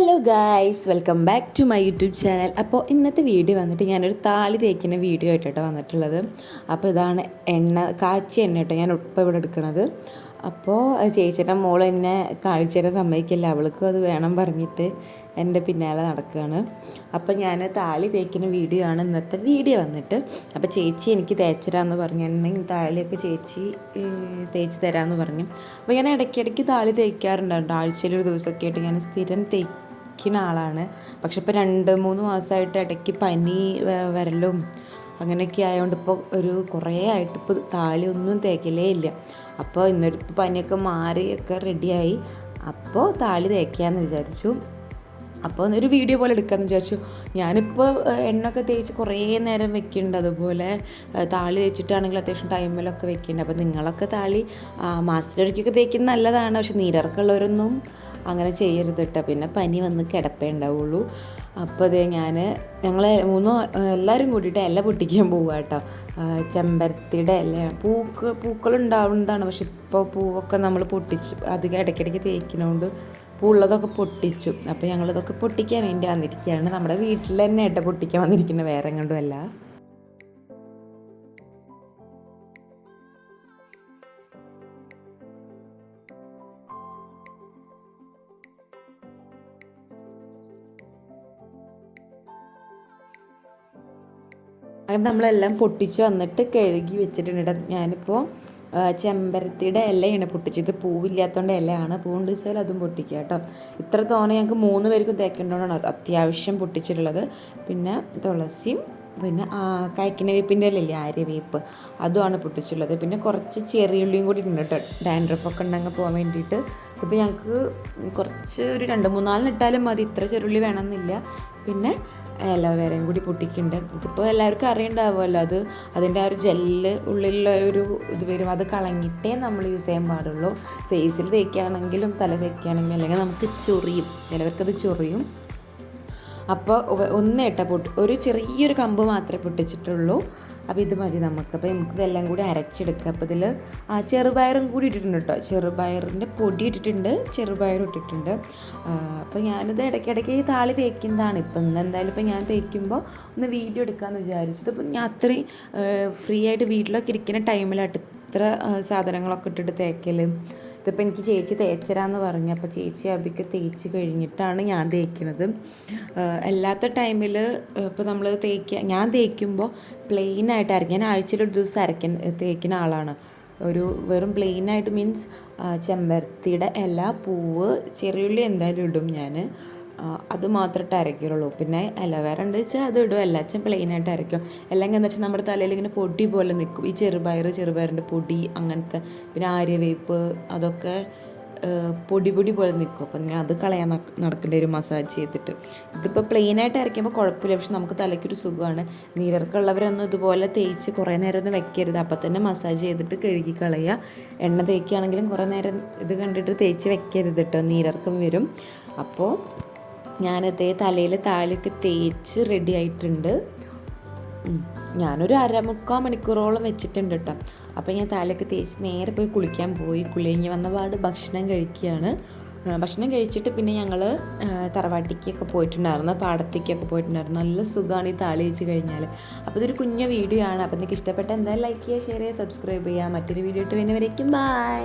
Hello guys welcome back to my YouTube channel അപ്പോൾ ഇന്നത്തെ video വന്നിട്ട് ഞാനൊരു താളി തേക്കുന്ന വീഡിയോ ആയിട്ടോ വന്നിട്ടുള്ളത്. അപ്പോൾ ഇതാണ് എണ്ണ കാച്ചി എണ്ണ കേട്ടോ ഞാൻ ഇപ്പോൾ ഇവിടെ എടുക്കുന്നത് അപ്പോൾ ചേച്ചിയുടെ മോൾ എന്നെ കാണിച്ചു തരാൻ സമ്മതിക്കില്ല. അവൾക്കും അത് വേണം പറഞ്ഞിട്ട് എന്റെ പിന്നാലെ നടക്കുകയാണ് അപ്പോൾ ഞാൻ താളി തേക്കുന്ന വീഡിയോ ആണ് ഇന്നത്തെ വീഡിയോ വന്നിട്ട്. അപ്പോൾ ചേച്ചി എനിക്ക് തേച്ചരാന്ന് പറഞ്ഞിട്ടുണ്ടെങ്കിൽ താളിയൊക്കെ ചേച്ചി തേച്ച് തരാമെന്ന് പറഞ്ഞു. അപ്പോൾ ഞാൻ ഇടയ്ക്കിടയ്ക്ക് താളി തേക്കാറുണ്ടായിരുന്നു ആഴ്ചയിൽ ഒരു ദിവസമൊക്കെ ആയിട്ട് ഞാൻ സ്ഥിരം തേക്കുന്ന ആളാണ്. പക്ഷെ ഇപ്പോൾ രണ്ട് മൂന്ന് മാസമായിട്ട് ഇടയ്ക്ക് പനി വരലും അങ്ങനെയൊക്കെ ആയതുകൊണ്ട് ഇപ്പോൾ ഒരു കുറേ ആയിട്ട് ഇപ്പോൾ താളി ഒന്നും തേക്കലേ ഇല്ല. അപ്പോൾ ഇന്നൊരു പനിയൊക്കെ മാറിയൊക്കെ റെഡിയായി അപ്പോൾ താളി തേക്കാമെന്ന് വിചാരിച്ചു. അപ്പോൾ ഒരു വീഡിയോ പോലെ എടുക്കാമെന്ന് വിചാരിച്ചു. ഞാനിപ്പോൾ എണ്ണൊക്കെ തേച്ച് കുറേ നേരം വെക്കുന്നുണ്ട് അതുപോലെ താളി തേച്ചിട്ടാണെങ്കിൽ അത്യാവശ്യം ടൈമിലൊക്കെ വെക്കുന്നുണ്ട് അപ്പോൾ നിങ്ങളൊക്കെ താളി മാസത്തിലൊക്കെ തേക്കുന്നത് നല്ലതാണ്. പക്ഷെ നീരിറക്കമുള്ളവരൊന്നും അങ്ങനെ ചെയ്യരുത് കേട്ടോ പിന്നെ പനി വന്ന് കിടപ്പേ ഉണ്ടാവുള്ളൂ. അപ്പോൾ അതേ ഞാൻ ഞങ്ങൾ മൂന്നോ എല്ലാവരും കൂടിയിട്ട് ഇല പൊട്ടിക്കാൻ പോവുക കേട്ടോ ചെമ്പരത്തിയുടെ ഇല. പൂക്കൾ പൂക്കളുണ്ടാവുന്നതാണ്. പക്ഷെ ഇപ്പോൾ പൂവൊക്കെ നമ്മൾ പൊട്ടിച്ച് അധികം ഇടയ്ക്കിടയ്ക്ക് തേക്കുന്നതുകൊണ്ട് ഉള്ളതൊക്കെ പൊട്ടിച്ചു. അപ്പോൾ ഞങ്ങളിതൊക്കെ പൊട്ടിക്കാൻ വേണ്ടി വന്നിരിക്കുകയാണ്. നമ്മുടെ വീട്ടിൽ തന്നെ ഏട്ട പൊട്ടിക്കാൻ വന്നിരിക്കുന്നത്. വേറെ എങ്ങോട്ടും അങ്ങനെ നമ്മളെല്ലാം പൊട്ടിച്ച് വന്നിട്ട് കഴുകി വെച്ചിട്ടുണ്ട് ട്ടോ. ഞാനിപ്പോൾ ചെമ്പരത്തിയുടെ ഇലയാണ് പൊട്ടിച്ചത്. പൂവില്ലാത്തതുകൊണ്ട് ഇലയാണ്. പൂവുണ്ട് വെച്ചാൽ അതും പൊട്ടിക്കുക കേട്ടോ. ഇത്ര തോനെ ഞങ്ങൾക്ക് മൂന്ന് പേർക്കും തേക്കേണ്ടതുകൊണ്ടാണ് അത് അത്യാവശ്യം പൊട്ടിച്ചിട്ടുള്ളത്. പിന്നെ തുളസിയും പിന്നെ കായ്ക്കിന വേപ്പിന്റെ ഇലയില്ലേ ആര്യവേപ്പ്. അതുമാണ് പൊട്ടിച്ചുള്ളത് പിന്നെ കുറച്ച് ചെറിയുള്ളിയും കൂടി ഉണ്ട് കേട്ടോ. ഡാൻഡ്രഫൊക്കെ ഉണ്ടെങ്കിൽ പോകാൻ വേണ്ടിയിട്ട്. ഇതിപ്പോൾ ഞങ്ങൾക്ക് കുറച്ച് ഒരു രണ്ട് മൂന്നാലിന് ഇട്ടാലും മതി. ഇത്ര ചെറുള്ളി വേണമെന്നില്ല. പിന്നെ അലോവേരയും കൂടി പൊട്ടിക്കുന്നുണ്ട്. ഇതിപ്പോൾ എല്ലാവർക്കും അറിയണ്ടാവുമല്ലോ അത് അതിന്റെ ആ ഒരു ജെല്ല് ഉള്ളിലുള്ള ഒരു ഇത് വരും. അത് കളഞ്ഞിട്ടേ നമ്മൾ യൂസ് ചെയ്യാൻ പാടുള്ളൂ. ഫേസിൽ തേക്കുകയാണെങ്കിലും തല തേക്കുകയാണെങ്കിലും അല്ലെങ്കിൽ നമുക്ക് ചൊറിയും. ചിലവർക്കത് ചൊറിയും. അപ്പോൾ ഒന്നേട്ട പൊട്ട് ഒരു ചെറിയൊരു കമ്പ് മാത്രമേ പൊട്ടിച്ചിട്ടുള്ളൂ. അപ്പോൾ ഇത് മതി നമുക്ക്. അപ്പോൾ നമുക്ക് ഇതെല്ലാം കൂടി അരച്ചെടുക്കുക അപ്പോൾ ഇതിൽ ചെറുപയറും കൂടി ഇട്ടിട്ടുണ്ട് കേട്ടോ. ചെറുപയറിന്റെ പൊടി ഇട്ടിട്ടുണ്ട്. ചെറുപയറും ഇട്ടിട്ടുണ്ട്. അപ്പോൾ ഞാനിത് ഇടയ്ക്കിടയ്ക്ക് ഈ താളി തേക്കുന്നതാണ്. ഇപ്പം ഇന്ന് എന്തായാലും ഇപ്പം ഞാൻ തേക്കുമ്പോൾ ഒന്ന് വീഡിയോ എടുക്കാമെന്ന് വിചാരിച്ചു. ഇതിപ്പോൾ ഞാൻ അത്രയും ഫ്രീ ആയിട്ട് വീട്ടിലൊക്കെ ഇരിക്കുന്ന ടൈമിലായിട്ട് ഇത്ര സാധനങ്ങളൊക്കെ ഇട്ടിട്ട് തേക്കൽ ഇതിപ്പോൾ എനിക്ക് ചേച്ചി തേച്ചരാന്ന് പറഞ്ഞു. അപ്പോൾ ചേച്ചി അബിക്ക് തേച്ച് കഴിഞ്ഞിട്ടാണ് ഞാൻ തേക്കുന്നത് അല്ലാത്ത ടൈമിൽ ഇപ്പോൾ നമ്മൾ തേക്കുക ഞാൻ തേക്കുമ്പോൾ പ്ലെയിൻ ആയിട്ട് അരയ്ക്കും ഞാൻ ആഴ്ചയിൽ ഒരു ദിവസം അരയ്ക്കുന്ന തേക്കുന്ന ആളാണ്. ഒരു വെറും പ്ലെയിനായിട്ട് മീൻസ് ചെമ്പരത്തിയുടെ ഇല പൂവ് ചെറിയുള്ളി എന്തായാലും ഇടും ഞാൻ അത് മാത്രമായിട്ട് അരയ്ക്കുള്ളൂ പിന്നെ അലവേറ ഉണ്ട് വെച്ചാൽ അത് ഇടും. എല്ലാച്ചും പ്ലെയിൻ ആയിട്ട് അരയ്ക്കും. അല്ലെങ്കിൽ എന്താ വെച്ചാൽ നമ്മുടെ തലയിൽ ഇങ്ങനെ പൊടി പോലെ നിൽക്കും ഈ ചെറുപയർ ചെറുപയറിന്റെ പൊടി അങ്ങനത്തെ പിന്നെ ആര്യവേപ്പ് അതൊക്കെ പൊടി പൊടി പോലെ നിൽക്കും അപ്പം ഞാൻ അത് കളയാൻ നട- നടക്കേണ്ടി വരും മസാജ് ചെയ്തിട്ട്. ഇതിപ്പോൾ പ്ലെയിൻ ആയിട്ട് അരയ്ക്കുമ്പോൾ കുഴപ്പമില്ല. പക്ഷെ നമുക്ക് തലയ്ക്കൊരു സുഖമാണ്. നീരർക്കുള്ളവരൊന്നും ഇതുപോലെ തേച്ച് കുറേ നേരം വെക്കരുത്. അപ്പം തന്നെ മസാജ് ചെയ്തിട്ട് കഴുകി കളയുക. എണ്ണ തേക്കുകയാണെങ്കിലും കുറേ നേരം ഇത് കണ്ടിട്ട് തേച്ച് വെക്കരുത് കേട്ടോ നീരർക്കും വരും. അപ്പോൾ ഞാനതേ തലയിൽ താളിയൊക്കെ തേച്ച് റെഡി ആയിട്ടുണ്ട്. ഞാനൊരു അരമുക്കാൽ മണിക്കൂറോളം വെച്ചിട്ടുണ്ട് കേട്ടോ അപ്പോൾ ഞാൻ തലയൊക്കെ തേച്ച് നേരെ പോയി കുളിക്കാൻ പോയി. കുളിഞ്ഞ് വന്ന പാട് ഭക്ഷണം കഴിക്കുകയാണ്. ഭക്ഷണം കഴിച്ചിട്ട് പിന്നെ ഞങ്ങൾ തറവാട്ടിക്കൊക്കെ പോയിട്ടുണ്ടായിരുന്നു. പാടത്തേക്കൊക്കെ പോയിട്ടുണ്ടായിരുന്നു. നല്ല സുഖമാണ് ഈ താളി വെച്ച് കഴിഞ്ഞാൽ അപ്പോൾ ഇതൊരു കുഞ്ഞ വീഡിയോ ആണ്. അപ്പോൾ നിങ്ങൾക്ക് ഇഷ്ടപ്പെട്ട എന്തായാലും ലൈക്ക് ചെയ്യുക ഷെയർ ചെയ്യുക സബ്സ്ക്രൈബ് ചെയ്യുക. മറ്റൊരു വീഡിയോ ഇട്ട് വരുന്നവരേക്കും ബൈ